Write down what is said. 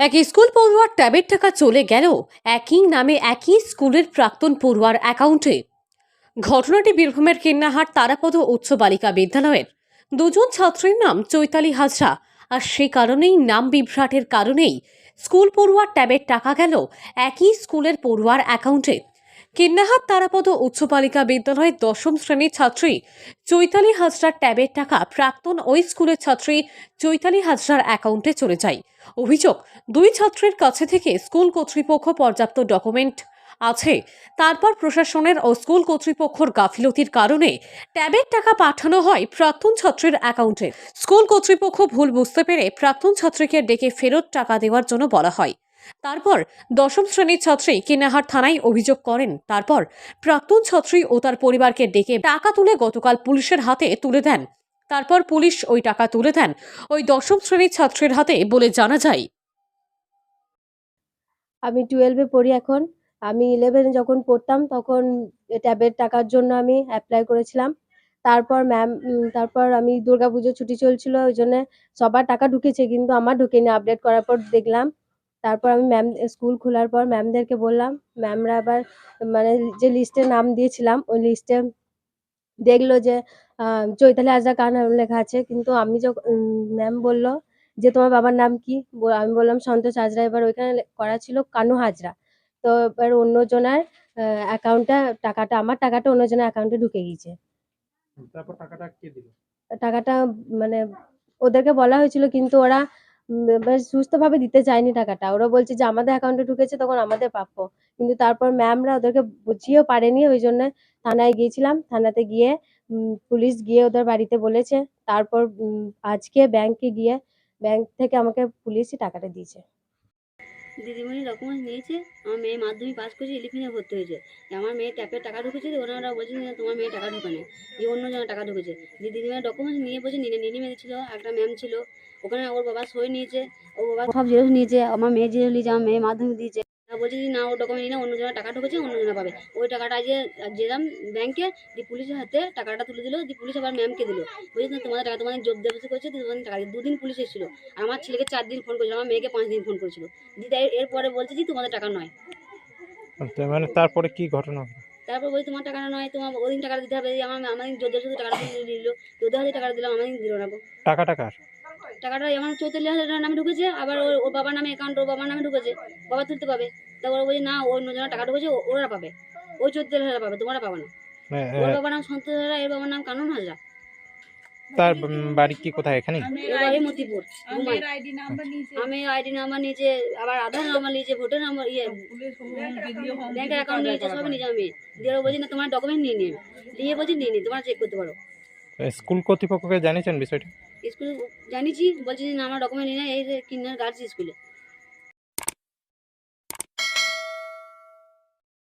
এক স্কুল পড়ুয়ার ট্যাবের টাকা চলে গেল একই নামে একই স্কুলের প্রাক্তন পড়ুয়ার অ্যাকাউন্টে। ঘটনাটি বীরভূমের কেন্নাহাট তারাপদ উচ্চ বালিকা বিদ্যালয়ের। দুজন ছাত্রীর নাম চৈতালি হাজরা আর সে কারণেই নাম বিভ্রাটের কারণেই স্কুল পড়ুয়ার ট্যাবের টাকা গেল একই স্কুলের পড়ুয়ার অ্যাকাউন্টে। কিন্নাহাট তারাপদ উচ্চ বালিকা বিদ্যালয়ের দশম শ্রেণির ছাত্রী চৈতালি হাজরার ট্যাবের টাকা প্রাক্তন ওই স্কুলের ছাত্রী চৈতালি হাজরার অ্যাকাউন্টে চলে যায়। অভিযোগ, দুই ছাত্রের কাছে থেকে স্কুল কর্তৃপক্ষ পর্যাপ্ত ডকুমেন্ট আছে। তারপর প্রশাসনের ও স্কুল কর্তৃপক্ষর গাফিলতির কারণে ট্যাবের টাকা পাঠানো হয় প্রাক্তন ছাত্রের অ্যাকাউন্টে। স্কুল কর্তৃপক্ষ ভুল বুঝতে পেরে প্রাক্তন ছাত্রীকে ডেকে ফেরত টাকা দেওয়ার জন্য বলা হয়। তারপর দশম শ্রেণির ছাত্রী কিনাহার থানায় অভিযোগ করেন। তারপর প্রাক্তন ছাত্রী ও তার পরিবারকে ডেকে টাকা তুলে গতকাল পুলিশের হাতে তুলে দেন। তারপর পুলিশ ওই টাকা তুলে দেন ওই দশম শ্রেণির ছাত্রের হাতে বলে জানা যায়। আমি টুয়েলভে পড়ি এখন। আমি ইলেভেনে যখন পড়তাম তখন ট্যাবের টাকার জন্য আমি অ্যাপ্লাই করেছিলাম। তারপর ম্যাম তারপর আমি দুর্গাপুজোর ছুটি চলছিল, ওই জন্য সবার টাকা ঢুকেছে, কিন্তু আমার ঢুকেনি। আপডেট করার পর দেখলাম তারপর আমি ম্যাম স্কুল খোলার পর ম্যামদেরকে বললাম ম্যামরা আবার মানে যে লিস্টে নাম দিয়েছিলাম ওই লিস্টে দেখল যে চৈতালি হাজরা কার নাম লেখা আছে কিন্তু আমি যখন ম্যাম বলল যে তোমার বাবার নাম কি? আমি বললাম সন্তোষ হাজরা। এবার ওইখানে করা ছিল কানু হাজরা। তো এবার অন্যজনের অ্যাকাউন্টে টাকাটা আমার টাকাটা অন্যজনের অ্যাকাউন্টে ঢুকে গিয়েছে। তারপর টাকাটা কে দিল? টাকাটা মানে ওদেরকে বলা হয়েছিল কিন্তু ওরা সুস্থভাবে দিতে যায়নি টাকাটা। ওরা বলছে যে, আমাদের অ্যাকাউন্টে ঢুকেছে, তখন আমাদের প্রাপ্য। কিন্তু তারপর ম্যামরা ওদেরকে বুঝিয়েও পারেনি, ওই জন্য থানায় গিয়েছিলাম। থানাতে গিয়ে পুলিশ গিয়ে ওদের বাড়িতে বলেছে। তারপর আজকে ব্যাংকে গিয়ে, ব্যাংক থেকে আমাকে পুলিশই টাকাটা দিয়েছে। দিদিমণি ডকুমেন্টস নিয়েছে, আমার মেয়ে মাধ্যমিক পাস করেছে ইলেভেনে ভর্তি হয়েছে। আমার মেয়ে ট্যাপের টাকা ঢুকেছে ওনারা বলছে যে তোমার মেয়ে টাকা ঢোকে না যে অন্য জনের টাকা ঢুকেছে। দিদিমণি ডকুমেন্টস নিয়ে বলছে নিনি মেয়ে ছিল একটা ম্যাম ছিল। ওখানে ওর বাবা সই নিয়েছে, ওর বাবা সব জিনিস নিয়েছে, আমার মেয়ে জিনিস নিয়েছে, আমার মেয়ে মাধ্যমিক দিয়েছে। বলছে যে না ও ডকুমেন্ট না অন্য জনের টাকা ঢুকেছে অন্য জনে পাবে ওই টাকাটা যে যেলাম ব্যাংকে দিয়ে পুলিশের হাতে টাকাটা তুলে দিল দিয়ে পুলিশ আবার ম্যামকে দিল বলছে না তোমাদের টাকা তোমাদের জব দেবসে করেছে তোমাদের টাকা। দুদিন পুলিশ এসেছিল আর আমার ছেলেকে চার দিন ফোন করেছিল আমার মেয়েকে পাঁচ দিন ফোন করেছিল দিদা এর- এরপরে বলছে যে তোমাদের টাকা নয় মানে তারপরে কি ঘটনা? তারপর বলছি তোমার টাকাটা নয় তোমার ওদিন টাকাটা দিতে হবে আমার আমাদের যোদ্ধা শুধু টাকাটা দিল যোদ্ধা হাতে টাকাটা দিলাম আমাদের দিল না গো। টাকাটা কার টাকাটা আমার চৌতাল্লিশ হাজার টাকার নামে ঢুকেছে আবার ওর ওর বাবার নামে অ্যাকাউন্ট ওর বাবার নামে ঢুকেছে বাবা তুলতে পাবে। তারপর বলছি না ওর জনের টাকা ঢুকেছে ও- ওরা পাবে। ওই চৌত্রিশ হাজার পাবে তোমরা পাবে না। মানে, ওর বাবার নাম সন্তোষ হাজরা এর বাবার নাম কানন হাজরা। তার বাড়ি কি কোথায় এখানে বাড়ি মতিপুর আমি আইডি নাম্বার নিয়েছে আবার আধার নাম্বার নিয়েছে ভোটার নাম্বার ইয়ে ব্যাংকের অ্যাকাউন্ট নিয়েছে সব নিয়েছে আমি দিয়ে বলছি না তোমার ডকুমেন্ট নিয়ে নিয়ে নিয়ে বলছি নিয়ে নি তোমরা চেক করতে পারো। স্কুল কর্তৃপক্ষকে জানিয়েছেন বিষয়টা? স্কুলে জানিয়েছি বলছি যে না আমার ডকুমেন্ট নিয়ে এই কিনার গার্লস স্কুলে।